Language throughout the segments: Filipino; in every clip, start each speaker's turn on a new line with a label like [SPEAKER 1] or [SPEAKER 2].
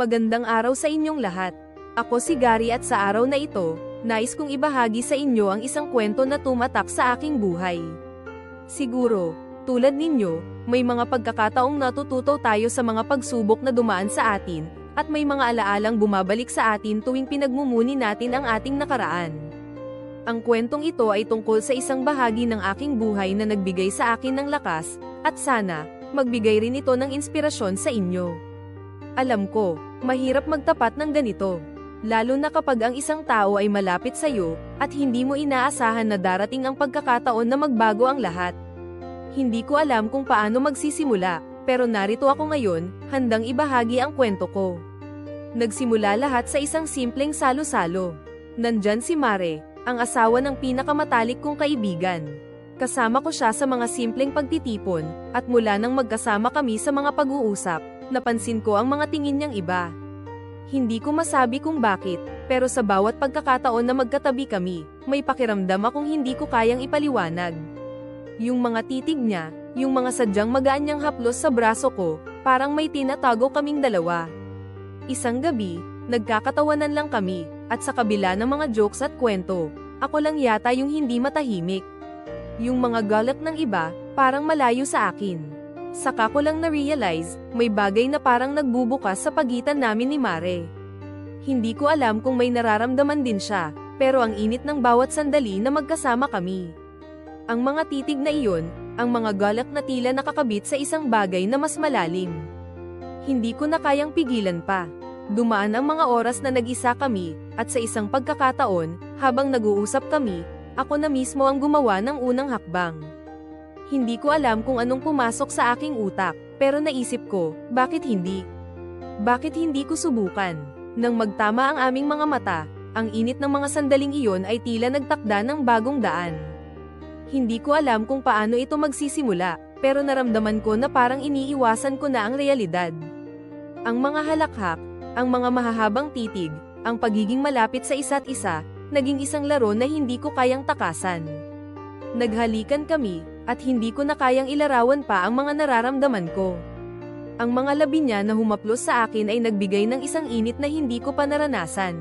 [SPEAKER 1] Magandang araw sa inyong lahat. Ako si Gary at sa araw na ito, nais kong ibahagi sa inyo ang isang kwento na tumatak sa aking buhay. Siguro, tulad ninyo, may mga pagkakataong natututo tayo sa mga pagsubok na dumaan sa atin, at may mga alaalang bumabalik sa atin tuwing pinagmumuni natin ang ating nakaraan. Ang kwentong ito ay tungkol sa isang bahagi ng aking buhay na nagbigay sa akin ng lakas, at sana, magbigay rin ito ng inspirasyon sa inyo. Alam ko, mahirap magtapat ng ganito. Lalo na kapag ang isang tao ay malapit sa iyo, at hindi mo inaasahan na darating ang pagkakataon na magbago ang lahat. Hindi ko alam kung paano magsisimula, pero narito ako ngayon, handang ibahagi ang kwento ko. Nagsimula lahat sa isang simpleng salo-salo. Nandyan si Mare, ang asawa ng pinakamatalik kong kaibigan. Kasama ko siya sa mga simpleng pagtitipon, at mula nang magkasama kami sa mga pag-uusap, napansin ko ang mga tingin niyang iba. Hindi ko masabi kung bakit, pero sa bawat pagkakataon na magkatabi kami, may pakiramdam akong hindi ko kayang ipaliwanag. Yung mga titig niya, yung mga sadyang magaan niyang haplos sa braso ko, parang may tinatago kaming dalawa. Isang gabi, nagkakatawanan lang kami, at sa kabila ng mga jokes at kwento, ako lang yata yung hindi matahimik. Yung mga galak ng iba, parang malayo sa akin. Saka ko lang na-realize, may bagay na parang nagbubukas sa pagitan namin ni Mare. Hindi ko alam kung may nararamdaman din siya, pero ang init ng bawat sandali na magkasama kami. Ang mga titig na iyon, ang mga galak na tila nakakabit sa isang bagay na mas malalim. Hindi ko na kayang pigilan pa. Dumaan ang mga oras na nag-isa kami, at sa isang pagkakataon, habang nag-uusap kami, ako na mismo ang gumawa ng unang hakbang. Hindi ko alam kung anong pumasok sa aking utak, pero naisip ko, bakit hindi? Bakit hindi ko subukan? Nang magtama ang aming mga mata, ang init ng mga sandaling iyon ay tila nagtakda ng bagong daan. Hindi ko alam kung paano ito magsisimula, pero naramdaman ko na parang iniiwasan ko na ang realidad. Ang mga halakhak, ang mga mahahabang titig, ang pagiging malapit sa isa't isa, naging isang laro na hindi ko kayang takasan. Naghalikan kami, at hindi ko na kayang ilarawan pa ang mga nararamdaman ko. Ang mga labi niya na humaplos sa akin ay nagbigay ng isang init na hindi ko pa naranasan.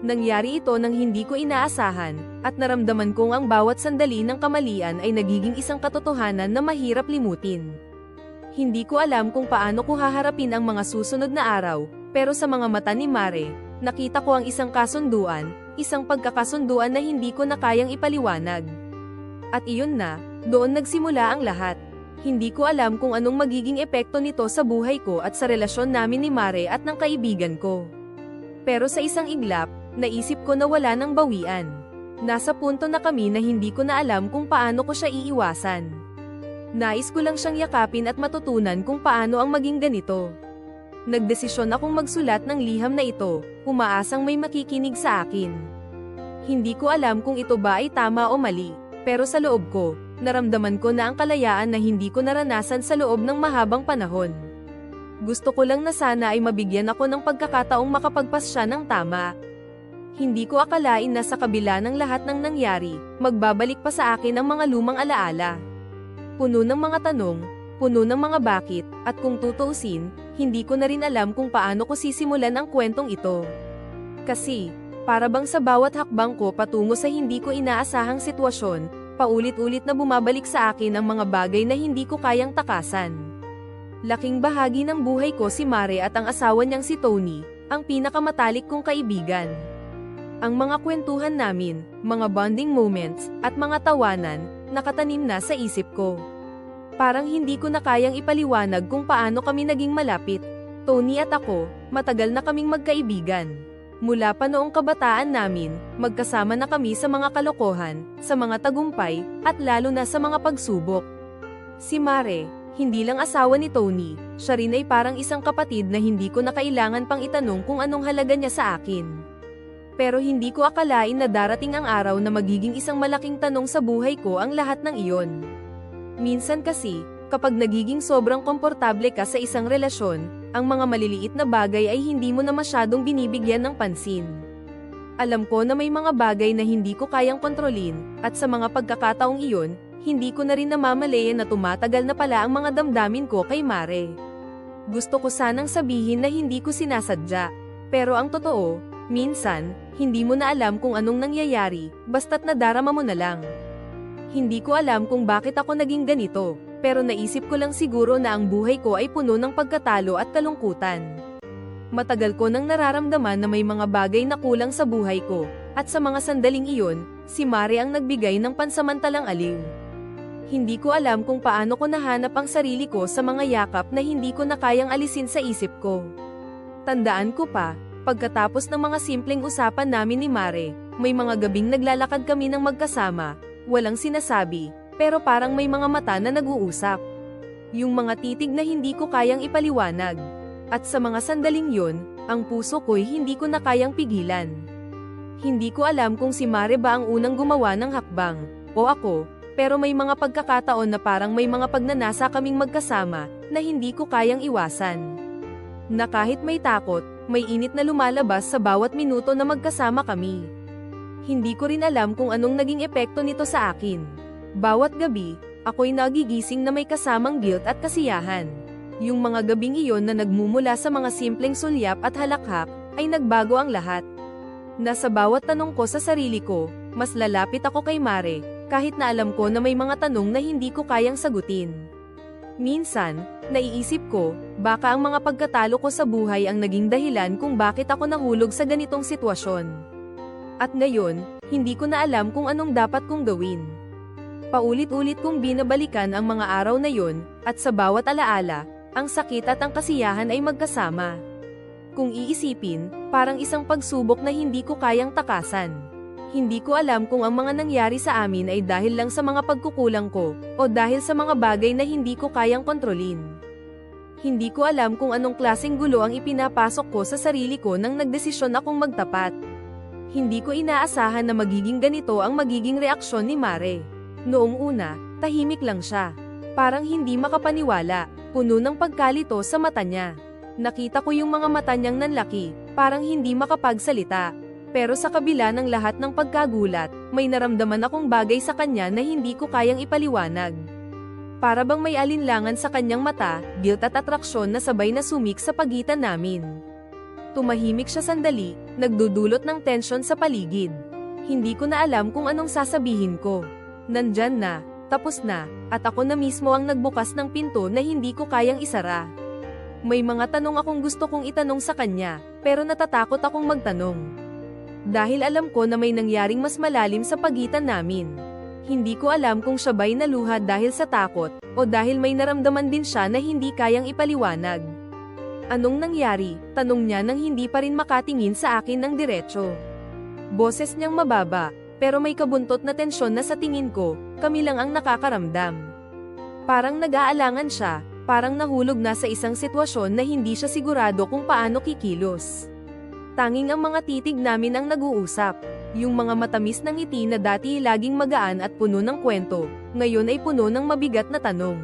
[SPEAKER 1] Nangyari ito nang hindi ko inaasahan, at naramdaman kong ang bawat sandali ng kamalian ay nagiging isang katotohanan na mahirap limutin. Hindi ko alam kung paano ko haharapin ang mga susunod na araw, pero sa mga mata ni Mare, nakita ko ang isang kasunduan, isang pagkakasunduan na hindi ko na kayang ipaliwanag. At iyon na, doon nagsimula ang lahat. Hindi ko alam kung anong magiging epekto nito sa buhay ko at sa relasyon namin ni Mare at ng kaibigan ko. Pero sa isang iglap, naisip ko na wala nang bawian. Nasa punto na kami na hindi ko na alam kung paano ko siya iiwasan. Nais ko lang siyang yakapin at matutunan kung paano ang maging ganito. Nagdesisyon akong magsulat ng liham na ito, umaasang may makikinig sa akin. Hindi ko alam kung ito ba ay tama o mali, pero sa loob ko, naramdaman ko na ang kalayaan na hindi ko naranasan sa loob ng mahabang panahon. Gusto ko lang na sana ay mabigyan ako ng pagkakataong makapagpas siya ng tama. Hindi ko akalain na sa kabila ng lahat ng nangyari, magbabalik pa sa akin ang mga lumang alaala. Puno ng mga tanong, puno ng mga bakit, at kung tutuusin, hindi ko na rin alam kung paano ko sisimulan ang kwentong ito. Kasi, para bang sa bawat hakbang ko patungo sa hindi ko inaasahang sitwasyon, paulit-ulit na bumabalik sa akin ang mga bagay na hindi ko kayang takasan. Laking bahagi ng buhay ko si Mare at ang asawa niyang si Tony, ang pinakamatalik kong kaibigan. Ang mga kwentuhan namin, mga bonding moments, at mga tawanan, nakatanim na sa isip ko. Parang hindi ko na kayang ipaliwanag kung paano kami naging malapit. Tony at ako, matagal na kaming magkaibigan. Mula pa noong kabataan namin, magkasama na kami sa mga kalokohan, sa mga tagumpay, at lalo na sa mga pagsubok. Si Mare, hindi lang asawa ni Tony, siya rin ay parang isang kapatid na hindi ko na kailangan pang itanong kung anong halaga niya sa akin. Pero hindi ko akalain na darating ang araw na magiging isang malaking tanong sa buhay ko ang lahat ng iyon. Minsan kasi, kapag nagiging sobrang komportable ka sa isang relasyon, ang mga maliliit na bagay ay hindi mo na masyadong binibigyan ng pansin. Alam ko na may mga bagay na hindi ko kayang kontrolin, at sa mga pagkakataong iyon, hindi ko na rin namamalayan na tumatagal na pala ang mga damdamin ko kay Mare. Gusto ko sanang sabihin na hindi ko sinasadya. Pero ang totoo, minsan, hindi mo na alam kung anong nangyayari, basta't nadarama mo na lang. Hindi ko alam kung bakit ako naging ganito, pero naisip ko lang siguro na ang buhay ko ay puno ng pagkatalo at kalungkutan. Matagal ko nang nararamdaman na may mga bagay na kulang sa buhay ko, at sa mga sandaling iyon, si Mare ang nagbigay ng pansamantalang aliw. Hindi ko alam kung paano ko nahanap ang sarili ko sa mga yakap na hindi ko na kayang alisin sa isip ko. Tandaan ko pa, pagkatapos ng mga simpleng usapan namin ni Mare, may mga gabing naglalakad kami ng magkasama, walang sinasabi, pero parang may mga mata na nag-uusap. Yung mga titig na hindi ko kayang ipaliwanag. At sa mga sandaling yun, ang puso ko'y hindi ko na kayang pigilan. Hindi ko alam kung si Mare ba ang unang gumawa ng hakbang, o ako, pero may mga pagkakataon na parang may mga pagnanasa kaming magkasama, na hindi ko kayang iwasan. Na kahit may takot, may init na lumalabas sa bawat minuto na magkasama kami. Hindi ko rin alam kung anong naging epekto nito sa akin. Bawat gabi, ako'y nagigising na may kasamang guilt at kasiyahan. Yung mga gabing iyon na nagmumula sa mga simpleng sulyap at halakhak, ay nagbago ang lahat. Nasa bawat tanong ko sa sarili ko, mas lalapit ako kay Mare, kahit na alam ko na may mga tanong na hindi ko kayang sagutin. Minsan, naiisip ko, baka ang mga pagkatalo ko sa buhay ang naging dahilan kung bakit ako nahulog sa ganitong sitwasyon. At ngayon, hindi ko na alam kung anong dapat kong gawin. Paulit-ulit kong binabalikan ang mga araw na yon, at sa bawat alaala, ang sakit at ang kasiyahan ay magkasama. Kung iisipin, parang isang pagsubok na hindi ko kayang takasan. Hindi ko alam kung ang mga nangyari sa amin ay dahil lang sa mga pagkukulang ko, o dahil sa mga bagay na hindi ko kayang kontrolin. Hindi ko alam kung anong klaseng gulo ang ipinapasok ko sa sarili ko nang nagdesisyon akong magtapat. Hindi ko inaasahan na magiging ganito ang magiging reaksyon ni Mare. Noong una, tahimik lang siya. Parang hindi makapaniwala, puno ng pagkalito sa mata niya. Nakita ko yung mga mata niyang nanlaki, parang hindi makapagsalita. Pero sa kabila ng lahat ng pagkagulat, may naramdaman akong bagay sa kanya na hindi ko kayang ipaliwanag. Para bang may alinlangan sa kanyang mata, guilt at atraksyon na sabay na sumik sa pagitan namin. Tumahimik siya sandali, nagdudulot ng tensyon sa paligid. Hindi ko na alam kung anong sasabihin ko. Nandyan na, tapos na, at ako na mismo ang nagbukas ng pinto na hindi ko kayang isara. May mga tanong akong gusto kong itanong sa kanya, pero natatakot akong magtanong. Dahil alam ko na may nangyaring mas malalim sa pagitan namin. Hindi ko alam kung siya ba'y naluha dahil sa takot, o dahil may naramdaman din siya na hindi kayang ipaliwanag. Anong nangyari? Tanong niya nang hindi pa rin makatingin sa akin ng diretsyo. Boses niyang mababa, pero may kabuntot na tensyon na sa tingin ko, kami lang ang nakakaramdam. Parang nag-aalangan siya, parang nahulog na sa isang sitwasyon na hindi siya sigurado kung paano kikilos. Tanging ang mga titig namin ang nag-uusap. Yung mga matamis ng ngiti na dati laging magaan at puno ng kwento, ngayon ay puno ng mabigat na tanong.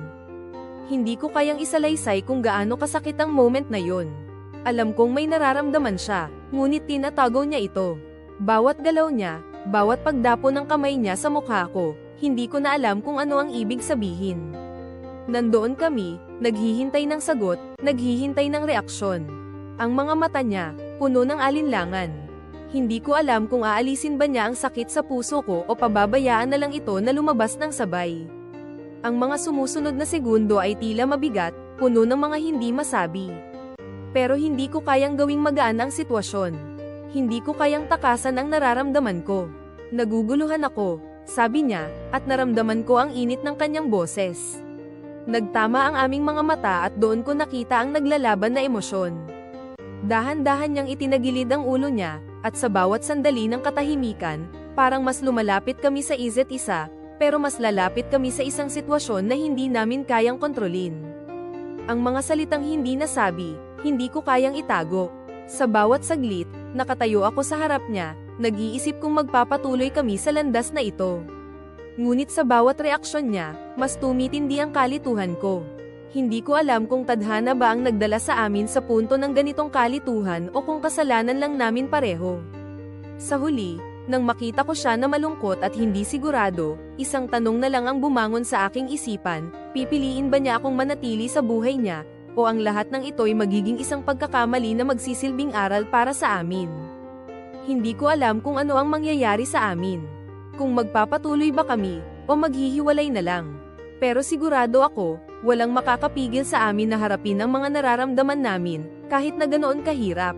[SPEAKER 1] Hindi ko kayang isalaysay kung gaano kasakit ang moment na yon. Alam kong may nararamdaman siya, ngunit tinatago niya ito. Bawat galaw niya, bawat pagdapo ng kamay niya sa mukha ko, hindi ko na alam kung ano ang ibig sabihin. Nandoon kami, naghihintay ng sagot, naghihintay ng reaksyon. Ang mga mata niya, puno ng alinlangan. Hindi ko alam kung aalisin ba niya ang sakit sa puso ko o pababayaan na lang ito na lumabas ng sabay. Ang mga sumusunod na segundo ay tila mabigat, puno ng mga hindi masabi. Pero hindi ko kayang gawing magaan ang sitwasyon. Hindi ko kayang takasan ang nararamdaman ko. Naguguluhan ako, sabi niya, at naramdaman ko ang init ng kanyang boses. Nagtama ang aming mga mata at doon ko nakita ang naglalaban na emosyon. Dahan-dahan niyang itinagilid ang ulo niya, at sa bawat sandali ng katahimikan, parang mas lumalapit kami sa isa't isa, pero mas lalapit kami sa isang sitwasyon na hindi namin kayang kontrolin. Ang mga salitang hindi nasabi, hindi ko kayang itago. Sa bawat saglit, nakatayo ako sa harap niya, nag-iisip kung magpapatuloy kami sa landas na ito. Ngunit sa bawat reaksyon niya, mas tumitindi ang kalituhan ko. Hindi ko alam kung tadhana ba ang nagdala sa amin sa punto ng ganitong kalituhan o kung kasalanan lang namin pareho. Sa huli, nang makita ko siya na malungkot at hindi sigurado, isang tanong na lang ang bumangon sa aking isipan, pipiliin ba niya akong manatili sa buhay niya, o ang lahat ng ito'y magiging isang pagkakamali na magsisilbing aral para sa amin. Hindi ko alam kung ano ang mangyayari sa amin. Kung magpapatuloy ba kami, o maghihiwalay na lang. Pero sigurado ako, walang makakapigil sa amin na harapin ang mga nararamdaman namin, kahit na ganoon kahirap.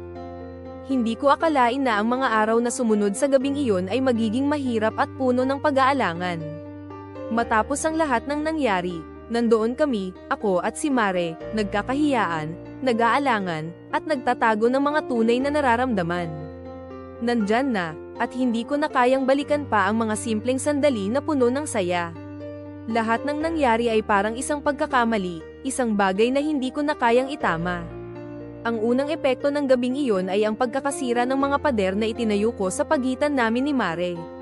[SPEAKER 1] Hindi ko akalain na ang mga araw na sumunod sa gabing iyon ay magiging mahirap at puno ng pag-aalangan. Matapos ang lahat ng nangyari, nandoon kami, ako at si Mare, nagkakahiyaan, nag-aalangan, at nagtatago ng mga tunay na nararamdaman. Nandyan na, at hindi ko na kayang balikan pa ang mga simpleng sandali na puno ng saya. Lahat ng nangyari ay parang isang pagkakamali, isang bagay na hindi ko na kayang itama. Ang unang epekto ng gabing iyon ay ang pagkakasira ng mga pader na itinayo ko sa pagitan namin ni Mare.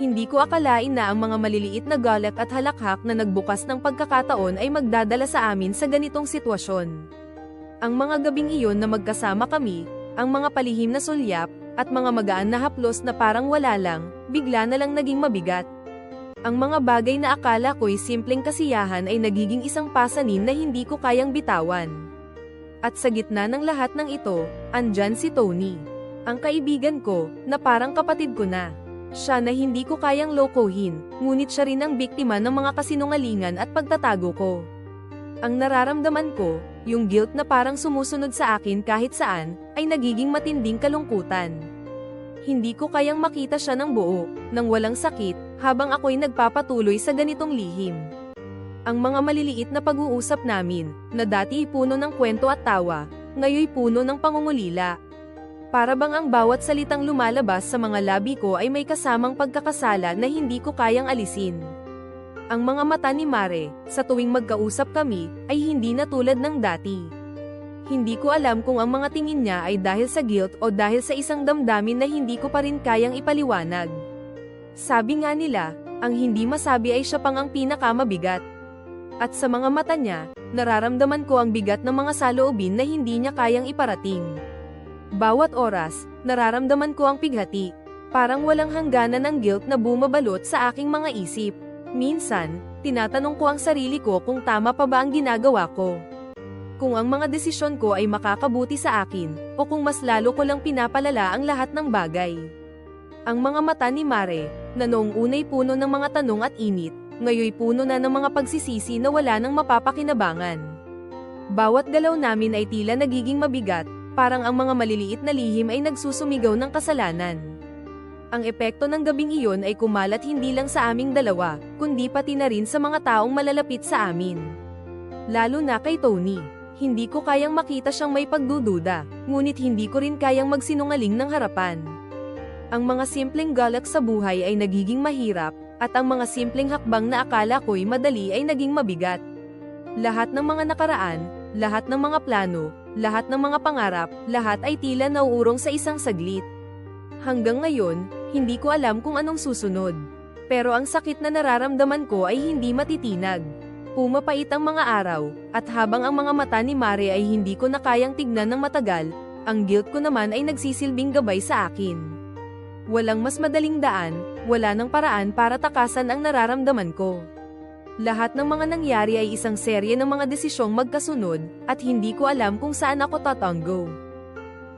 [SPEAKER 1] Hindi ko akalain na ang mga maliliit na galak at halakhak na nagbukas ng pagkakataon ay magdadala sa amin sa ganitong sitwasyon. Ang mga gabing iyon na magkasama kami, ang mga palihim na sulyap, at mga magaan na haplos na parang wala lang, bigla na lang naging mabigat. Ang mga bagay na akala ko'y simpleng kasiyahan ay nagiging isang pasanin na hindi ko kayang bitawan. At sa gitna ng lahat ng ito, andyan si Tony. Ang kaibigan ko, na parang kapatid ko na. Siya na hindi ko kayang lokohin, ngunit siya rin ang biktima ng mga kasinungalingan at pagtatago ko. Ang nararamdaman ko, yung guilt na parang sumusunod sa akin kahit saan, ay nagiging matinding kalungkutan. Hindi ko kayang makita siya ng buo, nang walang sakit, habang ako'y nagpapatuloy sa ganitong lihim. Ang mga maliliit na pag-uusap namin, na dati puno ng kwento at tawa, ngayoy puno ng pangungulila. Para bang ang bawat salitang lumalabas sa mga labi ko ay may kasamang pagkakasala na hindi ko kayang alisin. Ang mga mata ni Mare, sa tuwing magkausap kami, ay hindi na tulad ng dati. Hindi ko alam kung ang mga tingin niya ay dahil sa guilt o dahil sa isang damdamin na hindi ko pa rin kayang ipaliwanag. Sabi nga nila, ang hindi masabi ay siya pang ang pinakamabigat. At sa mga mata niya, nararamdaman ko ang bigat ng mga saloobin na hindi niya kayang iparating. Bawat oras, nararamdaman ko ang pighati, parang walang hangganan ng guilt na bumabalot sa aking mga isip. Minsan, tinatanong ko ang sarili ko kung tama pa ba ang ginagawa ko. Kung ang mga desisyon ko ay makakabuti sa akin, o kung mas lalo ko lang pinapalala ang lahat ng bagay. Ang mga mata ni Mare, na noong unay puno ng mga tanong at init, ngayoy puno na ng mga pagsisisi na wala nang mapapakinabangan. Bawat galaw namin ay tila nagiging mabigat, parang ang mga maliliit na lihim ay nagsusumigaw ng kasalanan. Ang epekto ng gabing iyon ay kumalat hindi lang sa aming dalawa, kundi pati na rin sa mga taong malalapit sa amin. Lalo na kay Tony. Hindi ko kayang makita siyang may pagdududa, ngunit hindi ko rin kayang magsinungaling ng harapan. Ang mga simpleng galak sa buhay ay nagiging mahirap, at ang mga simpleng hakbang na akala ko'y madali ay naging mabigat. Lahat ng mga nakaraan, lahat ng mga plano, lahat ng mga pangarap, lahat ay tila nauurong sa isang saglit. Hanggang ngayon, hindi ko alam kung anong susunod. Pero ang sakit na nararamdaman ko ay hindi matitinag. Pumapait ang mga araw, at habang ang mga mata ni Mare ay hindi ko na kayang tignan ng matagal, ang guilt ko naman ay nagsisilbing gabay sa akin. Walang mas madaling daan, wala nang paraan para takasan ang nararamdaman ko. Lahat ng mga nangyari ay isang serye ng mga desisyong magkasunod, at hindi ko alam kung saan ako tatanggo.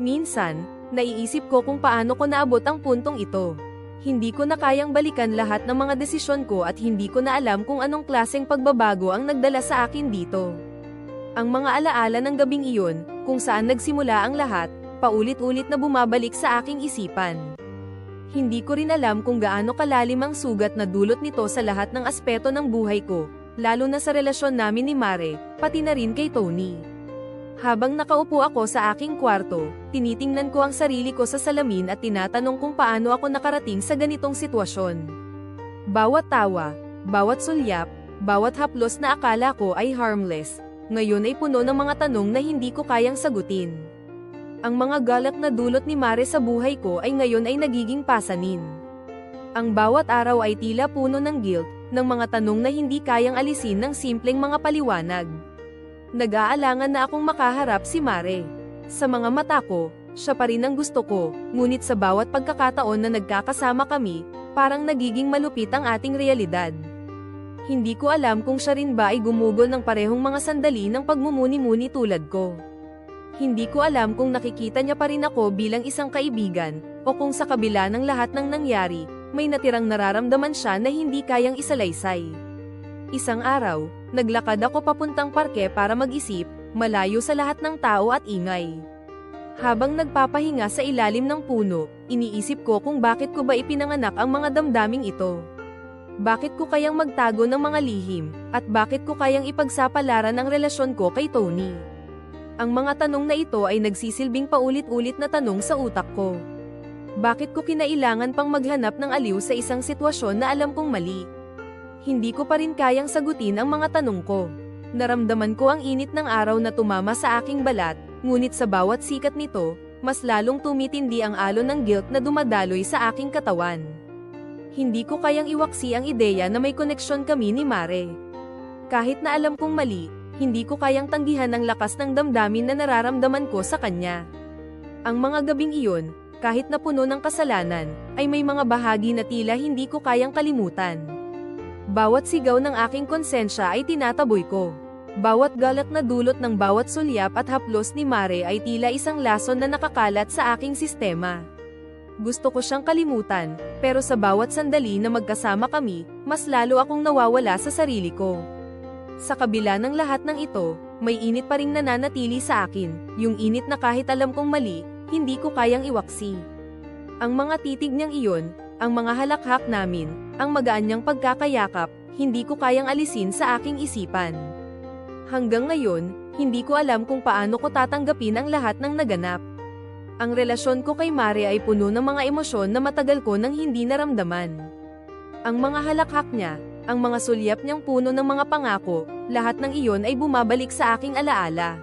[SPEAKER 1] Minsan, naiisip ko kung paano ko naabot ang puntong ito. Hindi ko na kayang balikan lahat ng mga desisyon ko at hindi ko na alam kung anong klaseng pagbabago ang nagdala sa akin dito. Ang mga alaala ng gabing iyon, kung saan nagsimula ang lahat, paulit-ulit na bumabalik sa aking isipan. Hindi ko rin alam kung gaano kalalim ang sugat na dulot nito sa lahat ng aspeto ng buhay ko, lalo na sa relasyon namin ni Mare, pati na rin kay Tony. Habang nakaupo ako sa aking kwarto, tinitingnan ko ang sarili ko sa salamin at tinatanong kung paano ako nakarating sa ganitong sitwasyon. Bawat tawa, bawat sulyap, bawat haplos na akala ko ay harmless, ngayon ay puno ng mga tanong na hindi ko kayang sagutin. Ang mga galak na dulot ni Mare sa buhay ko ay ngayon ay nagiging pasanin. Ang bawat araw ay tila puno ng guilt, ng mga tanong na hindi kayang alisin ng simpleng mga paliwanag. Nag-aalangan na akong makaharap si Mare. Sa mga mata ko, siya pa rin ang gusto ko, ngunit sa bawat pagkakataon na nagkakasama kami, parang nagiging malupit ang ating realidad. Hindi ko alam kung siya rin ba ay gumugol ng parehong mga sandali ng pagmumuni-muni tulad ko. Hindi ko alam kung nakikita niya pa rin ako bilang isang kaibigan, o kung sa kabila ng lahat ng nangyari, may natirang nararamdaman siya na hindi kayang isalaysay. Isang araw, naglakad ako papuntang parke para mag-isip, malayo sa lahat ng tao at ingay. Habang nagpapahinga sa ilalim ng puno, iniisip ko kung bakit ko ba ipinanganak ang mga damdaming ito. Bakit ko kayang magtago ng mga lihim, at bakit ko kayang ipagsapalaran ang relasyon ko kay Tony? Ang mga tanong na ito ay nagsisilbing paulit-ulit na tanong sa utak ko. Bakit ko kinailangan pang maghanap ng aliw sa isang sitwasyon na alam kong mali? Hindi ko pa rin kayang sagutin ang mga tanong ko. Naramdaman ko ang init ng araw na tumama sa aking balat, ngunit sa bawat sikat nito, mas lalong tumitindi ang alon ng guilt na dumadaloy sa aking katawan. Hindi ko kayang iwaksi ang ideya na may koneksyon kami ni Mare. Kahit na alam kong mali, hindi ko kayang tanggihan ang lakas ng damdamin na nararamdaman ko sa kanya. Ang mga gabing iyon, kahit na puno ng kasalanan, ay may mga bahagi na tila hindi ko kayang kalimutan. Bawat sigaw ng aking konsensya ay tinataboy ko. Bawat galak na dulot ng bawat sulyap at haplos ni Mare ay tila isang lason na nakakalat sa aking sistema. Gusto ko siyang kalimutan, pero sa bawat sandali na magkasama kami, mas lalo akong nawawala sa sarili ko. Sa kabila ng lahat ng ito, may init pa ring nananatili sa akin, yung init na kahit alam kong mali, hindi ko kayang iwaksi. Ang mga titig niyang iyon, ang mga halakhak namin, ang magaan niyang pagkakayakap, hindi ko kayang alisin sa aking isipan. Hanggang ngayon, hindi ko alam kung paano ko tatanggapin ang lahat ng naganap. Ang relasyon ko kay Mare ay puno ng mga emosyon na matagal ko nang hindi naramdaman. Ang mga halakhak niya, ang mga sulyap niyang puno ng mga pangako, lahat ng iyon ay bumabalik sa aking alaala.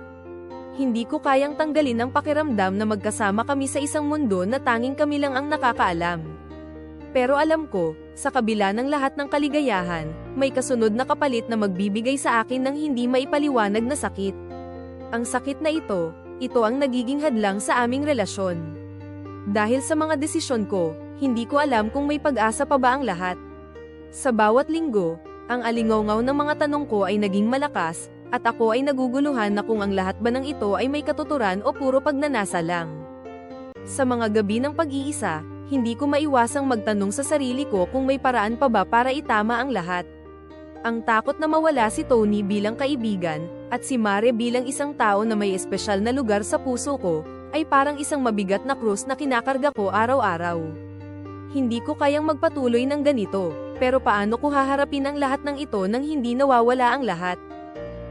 [SPEAKER 1] Hindi ko kayang tanggalin ang pakiramdam na magkasama kami sa isang mundo na tanging kami lang ang nakakaalam. Pero alam ko, sa kabila ng lahat ng kaligayahan, may kasunod na kapalit na magbibigay sa akin ng hindi maipaliwanag na sakit. Ang sakit na ito, ito ang nagiging hadlang sa aming relasyon. Dahil sa mga desisyon ko, hindi ko alam kung may pag-asa pa ba ang lahat. Sa bawat linggo, ang alingaw ng mga tanong ko ay naging malakas, at ako ay naguguluhan na kung ang lahat ba ng ito ay may katuturan o puro pagnanasa lang. Sa mga gabi ng pag-iisa, hindi ko maiwasang magtanong sa sarili ko kung may paraan pa ba para itama ang lahat. Ang takot na mawala si Tony bilang kaibigan, at si Mare bilang isang tao na may espesyal na lugar sa puso ko, ay parang isang mabigat na krus na kinakarga ko araw-araw. Hindi ko kayang magpatuloy ng ganito, pero paano ko haharapin ang lahat ng ito nang hindi nawawala ang lahat?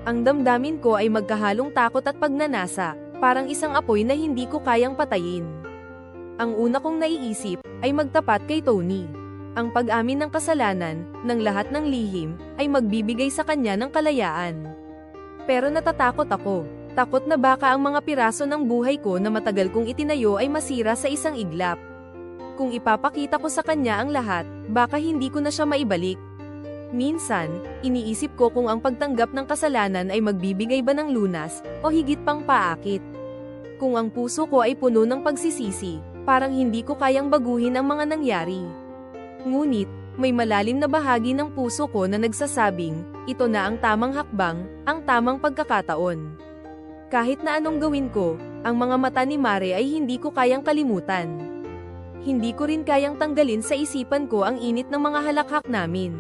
[SPEAKER 1] Ang damdamin ko ay magkahalong takot at pagnanasa, parang isang apoy na hindi ko kayang patayin. Ang una kong naiisip, ay magtapat kay Tony. Ang pag-amin ng kasalanan, ng lahat ng lihim, ay magbibigay sa kanya ng kalayaan. Pero natatakot ako, takot na baka ang mga piraso ng buhay ko na matagal kong itinayo ay masira sa isang iglap. Kung ipapakita ko sa kanya ang lahat, baka hindi ko na siya maibalik. Minsan, iniisip ko kung ang pagtanggap ng kasalanan ay magbibigay ba ng lunas, o higit pang paakit. Kung ang puso ko ay puno ng pagsisisi, parang hindi ko kayang baguhin ang mga nangyari. Ngunit, may malalim na bahagi ng puso ko na nagsasabing, ito na ang tamang hakbang, ang tamang pagkakataon. Kahit na anong gawin ko, ang mga mata ni Mare ay hindi ko kayang kalimutan. Hindi ko rin kayang tanggalin sa isipan ko ang init ng mga halakhak namin.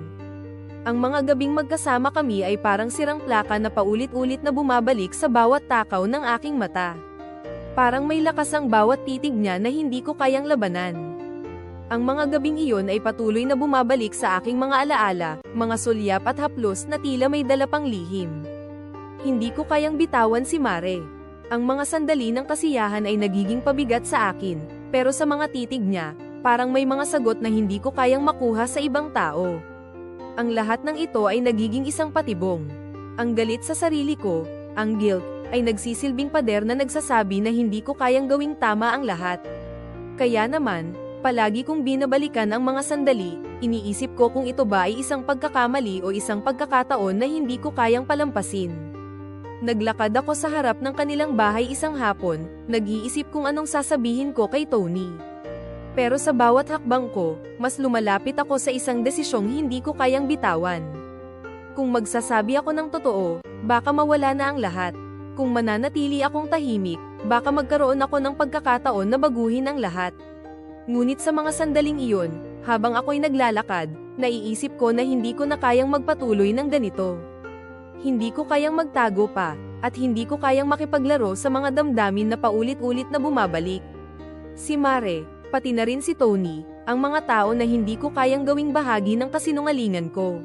[SPEAKER 1] Ang mga gabing magkasama kami ay parang sirang plaka na paulit-ulit na bumabalik sa bawat takaw ng aking mata. Parang may lakas ang bawat titig niya na hindi ko kayang labanan. Ang mga gabing iyon ay patuloy na bumabalik sa aking mga alaala, mga sulyap at haplos na tila may dalapang lihim. Hindi ko kayang bitawan si Mare. Ang mga sandali ng kasiyahan ay nagiging pabigat sa akin, pero sa mga titig niya, parang may mga sagot na hindi ko kayang makuha sa ibang tao. Ang lahat ng ito ay nagiging isang patibong. Ang galit sa sarili ko, ang guilt, ay nagsisilbing pader na nagsasabi na hindi ko kayang gawing tama ang lahat. Kaya naman, palagi kong binabalikan ang mga sandali, iniisip ko kung ito ba ay isang pagkakamali o isang pagkakataon na hindi ko kayang palampasin. Naglakad ako sa harap ng kanilang bahay isang hapon, nag-iisip kung anong sasabihin ko kay Tony. Pero sa bawat hakbang ko, mas lumalapit ako sa isang desisyong hindi ko kayang bitawan. Kung magsasabi ako ng totoo, baka mawala na ang lahat. Kung mananatili akong tahimik, baka magkaroon ako ng pagkakataon na baguhin ang lahat. Ngunit sa mga sandaling iyon, habang ako'y naglalakad, naiisip ko na hindi ko na kayang magpatuloy ng ganito. Hindi ko kayang magtago pa, at hindi ko kayang makipaglaro sa mga damdamin na paulit-ulit na bumabalik. Si Mare, pati na rin si Tony, ang mga tao na hindi ko kayang gawing bahagi ng kasinungalingan ko.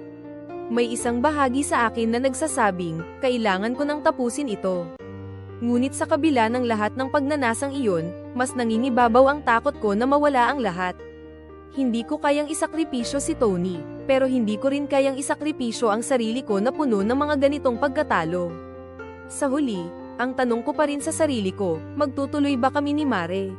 [SPEAKER 1] May isang bahagi sa akin na nagsasabing, kailangan ko nang tapusin ito. Ngunit sa kabila ng lahat ng pagnanasang iyon, mas nangingibabaw ang takot ko na mawala ang lahat. Hindi ko kayang isakripisyo si Tony, pero hindi ko rin kayang isakripisyo ang sarili ko na puno ng mga ganitong pagkatalo. Sa huli, ang tanong ko pa rin sa sarili ko, magtutuloy ba kami ni Mare?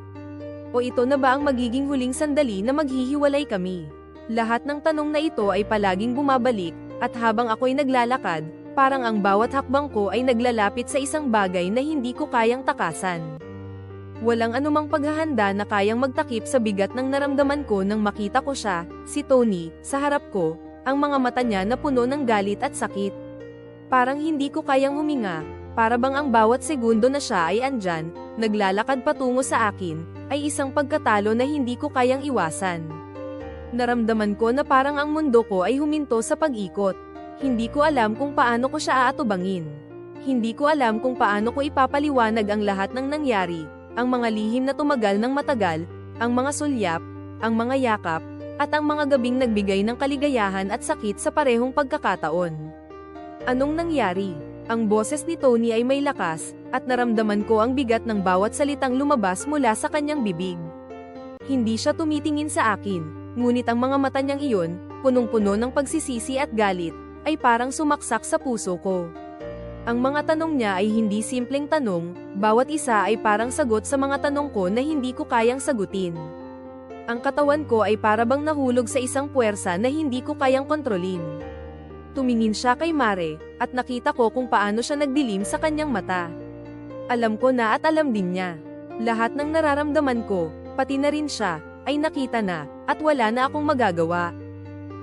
[SPEAKER 1] O ito na ba ang magiging huling sandali na maghihiwalay kami? Lahat ng tanong na ito ay palaging bumabalik, at habang ako'y naglalakad, parang ang bawat hakbang ko ay naglalapit sa isang bagay na hindi ko kayang takasan. Walang anumang paghahanda na kayang magtakip sa bigat ng naramdaman ko nang makita ko siya, si Tony, sa harap ko, ang mga mata niya na puno ng galit at sakit. Parang hindi ko kayang huminga, para bang ang bawat segundo na siya ay andyan, naglalakad patungo sa akin, ay isang pagkatalo na hindi ko kayang iwasan. Naramdaman ko na parang ang mundo ko ay huminto sa pag-ikot. Hindi ko alam kung paano ko siya aatubangin. Hindi ko alam kung paano ko ipapaliwanag ang lahat ng nangyari, ang mga lihim na tumagal ng matagal, ang mga sulyap, ang mga yakap, at ang mga gabing nagbigay ng kaligayahan at sakit sa parehong pagkakataon. Anong nangyari? Ang boses ni Tony ay may lakas, at naramdaman ko ang bigat ng bawat salitang lumabas mula sa kanyang bibig. Hindi siya tumitingin sa akin, ngunit ang mga mata niyang iyon, punong-puno ng pagsisisi at galit, ay parang sumaksak sa puso ko. Ang mga tanong niya ay hindi simpleng tanong, bawat isa ay parang sagot sa mga tanong ko na hindi ko kayang sagutin. Ang katawan ko ay parabang nahulog sa isang puwersa na hindi ko kayang kontrolin. Tumingin siya kay Mare, at nakita ko kung paano siya nagdilim sa kanyang mata. Alam ko na at alam din niya. Lahat ng nararamdaman ko, pati na rin siya, ay nakita na, at wala na akong magagawa.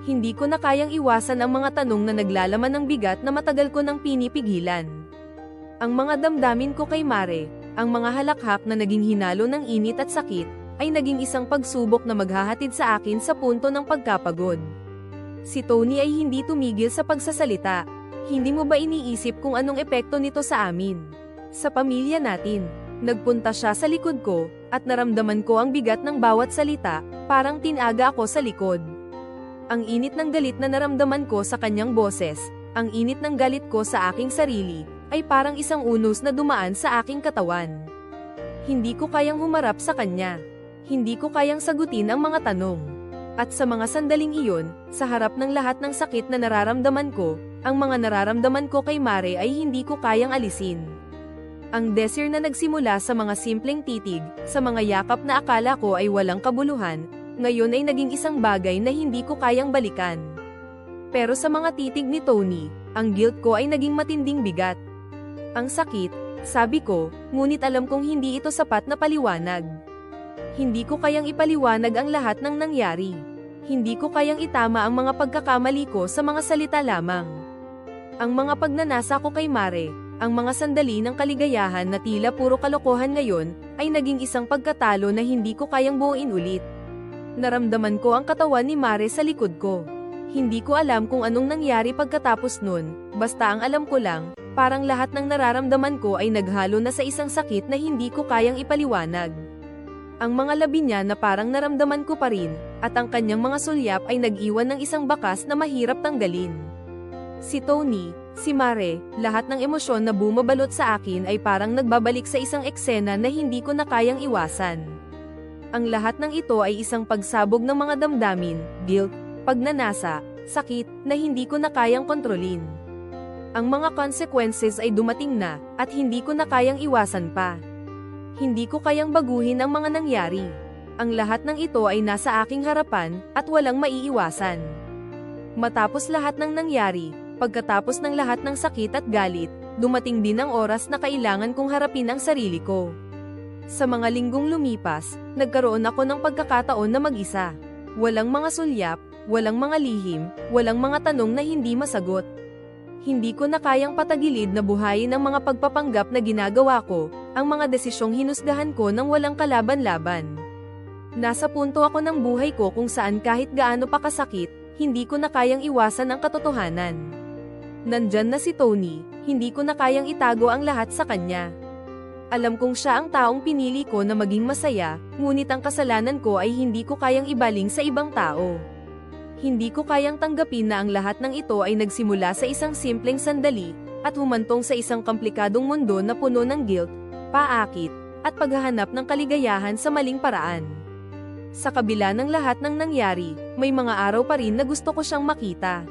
[SPEAKER 1] Hindi ko na kayang iwasan ang mga tanong na naglalaman ng bigat na matagal ko nang pinipigilan. Ang mga damdamin ko kay Mare, ang mga halakhak na naging hinalo ng init at sakit, ay naging isang pagsubok na maghahatid sa akin sa punto ng pagkapagod. Si Tony ay hindi tumigil sa pagsasalita. Hindi mo ba iniisip kung anong epekto nito sa amin? Sa pamilya natin. Nagpunta siya sa likod ko, at naramdaman ko ang bigat ng bawat salita, parang tinaga ako sa likod. Ang init ng galit na naramdaman ko sa kanyang boses, ang init ng galit ko sa aking sarili, ay parang isang unos na dumaan sa aking katawan. Hindi ko kayang humarap sa kanya. Hindi ko kayang sagutin ang mga tanong. At sa mga sandaling iyon, sa harap ng lahat ng sakit na nararamdaman ko, ang mga nararamdaman ko kay Mare ay hindi ko kayang alisin. Ang desir na nagsimula sa mga simpleng titig, sa mga yakap na akala ko ay walang kabuluhan, ngayon ay naging isang bagay na hindi ko kayang balikan. Pero sa mga titig ni Tony, ang guilt ko ay naging matinding bigat. Ang sakit, sabi ko, ngunit alam kong hindi ito sapat na paliwanag. Hindi ko kayang ipaliwanag ang lahat ng nangyari. Hindi ko kayang itama ang mga pagkakamali ko sa mga salita lamang. Ang mga pagnanasa ko kay Mare, ang mga sandali ng kaligayahan na tila puro kalokohan ngayon, ay naging isang pagkatalo na hindi ko kayang buuin ulit. Naramdaman ko ang katawan ni Mare sa likod ko. Hindi ko alam kung anong nangyari pagkatapos nun, basta ang alam ko lang, parang lahat ng nararamdaman ko ay naghalo na sa isang sakit na hindi ko kayang ipaliwanag. Ang mga labi niya na parang naramdaman ko pa rin, at ang kanyang mga sulyap ay nag-iwan ng isang bakas na mahirap tanggalin. Si Tony, si Mare, lahat ng emosyon na bumabalot sa akin ay parang nagbabalik sa isang eksena na hindi ko na kayang iwasan. Ang lahat ng ito ay isang pagsabog ng mga damdamin, guilt, pagnanasa, sakit, na hindi ko na kayang kontrolin. Ang mga consequences ay dumating na, at hindi ko na kayang iwasan pa. Hindi ko kayang baguhin ang mga nangyari. Ang lahat ng ito ay nasa aking harapan, at walang maiiwasan. Matapos lahat ng nangyari, pagkatapos ng lahat ng sakit at galit, dumating din ang oras na kailangan kong harapin ang sarili ko. Sa mga linggong lumipas, nagkaroon ako ng pagkakataon na mag-isa. Walang mga sulyap, walang mga lihim, walang mga tanong na hindi masagot. Hindi ko na kayang patagilid na buhayin ang mga pagpapanggap na ginagawa ko, ang mga desisyong hinusgahan ko ng walang kalaban-laban. Nasa punto ako ng buhay ko kung saan kahit gaano pa kasakit, hindi ko na kayang iwasan ang katotohanan. Nandyan na si Tony, hindi ko na kayang itago ang lahat sa kanya. Alam kong siya ang taong pinili ko na maging masaya, ngunit ang kasalanan ko ay hindi ko kayang ibaling sa ibang tao. Hindi ko kayang tanggapin na ang lahat ng ito ay nagsimula sa isang simpleng sandali, at humantong sa isang komplikadong mundo na puno ng guilt, paakit, at paghahanap ng kaligayahan sa maling paraan. Sa kabila ng lahat ng nangyari, may mga araw pa rin na gusto ko siyang makita.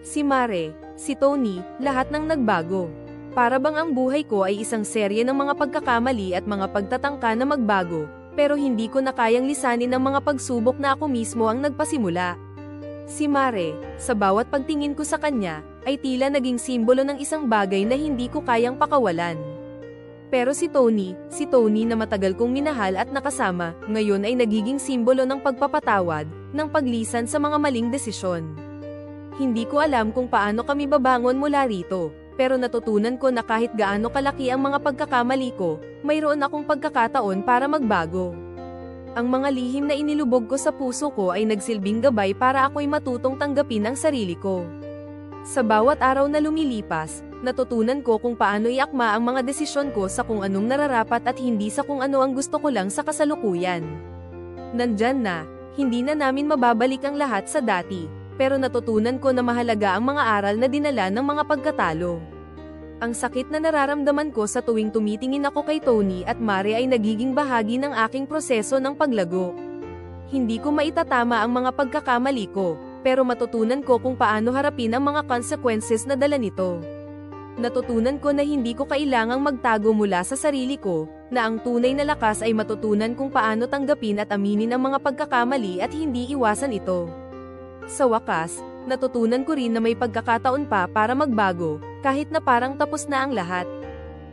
[SPEAKER 1] Si Mare, si Tony, lahat ng nagbago. Para bang ang buhay ko ay isang serye ng mga pagkakamali at mga pagtatangka na magbago, pero hindi ko na kayang lisanin ang mga pagsubok na ako mismo ang nagpasimula. Si Mare, sa bawat pagtingin ko sa kanya, ay tila naging simbolo ng isang bagay na hindi ko kayang pakawalan. Pero si Tony, si Tony na matagal kong minahal at nakasama, ngayon ay nagiging simbolo ng pagpapatawad, ng paglisan sa mga maling desisyon. Hindi ko alam kung paano kami babangon mula rito, pero natutunan ko na kahit gaano kalaki ang mga pagkakamali ko, mayroon akong pagkakataon para magbago. Ang mga lihim na inilubog ko sa puso ko ay nagsilbing gabay para ako'y matutong tanggapin ang sarili ko. Sa bawat araw na lumilipas, natutunan ko kung paano iakma ang mga desisyon ko sa kung anong nararapat at hindi sa kung ano ang gusto ko lang sa kasalukuyan. Nandyan na, hindi na namin mababalik ang lahat sa dati, pero natutunan ko na mahalaga ang mga aral na dinala ng mga pagkatalo. Ang sakit na nararamdaman ko sa tuwing tumitingin ako kay Tony at Mare ay nagiging bahagi ng aking proseso ng paglago. Hindi ko maitatama ang mga pagkakamali ko, pero matutunan ko kung paano harapin ang mga consequences na dala nito. Natutunan ko na hindi ko kailangang magtago mula sa sarili ko, na ang tunay na lakas ay matutunan kung paano tanggapin at aminin ang mga pagkakamali at hindi iwasan ito. Sa wakas, natutunan ko rin na may pagkakataon pa para magbago, kahit na parang tapos na ang lahat.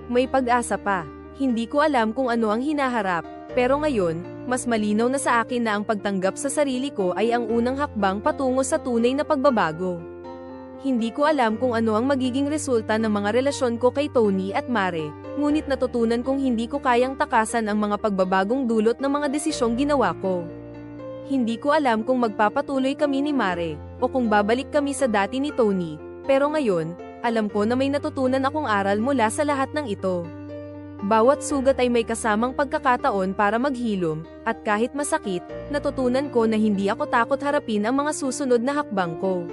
[SPEAKER 1] May pag-asa pa. Hindi ko alam kung ano ang hinaharap, pero ngayon, mas malinaw na sa akin na ang pagtanggap sa sarili ko ay ang unang hakbang patungo sa tunay na pagbabago. Hindi ko alam kung ano ang magiging resulta ng mga relasyon ko kay Tony at Mare, ngunit natutunan kong hindi ko kayang takasan ang mga pagbabagong dulot ng mga desisyong ginawa ko. Hindi ko alam kung magpapatuloy kami ni Mare, o kung babalik kami sa dati ni Tony, pero ngayon, alam ko na may natutunan akong aral mula sa lahat ng ito. Bawat sugat ay may kasamang pagkakataon para maghilom, at kahit masakit, natutunan ko na hindi ako takot harapin ang mga susunod na hakbang ko.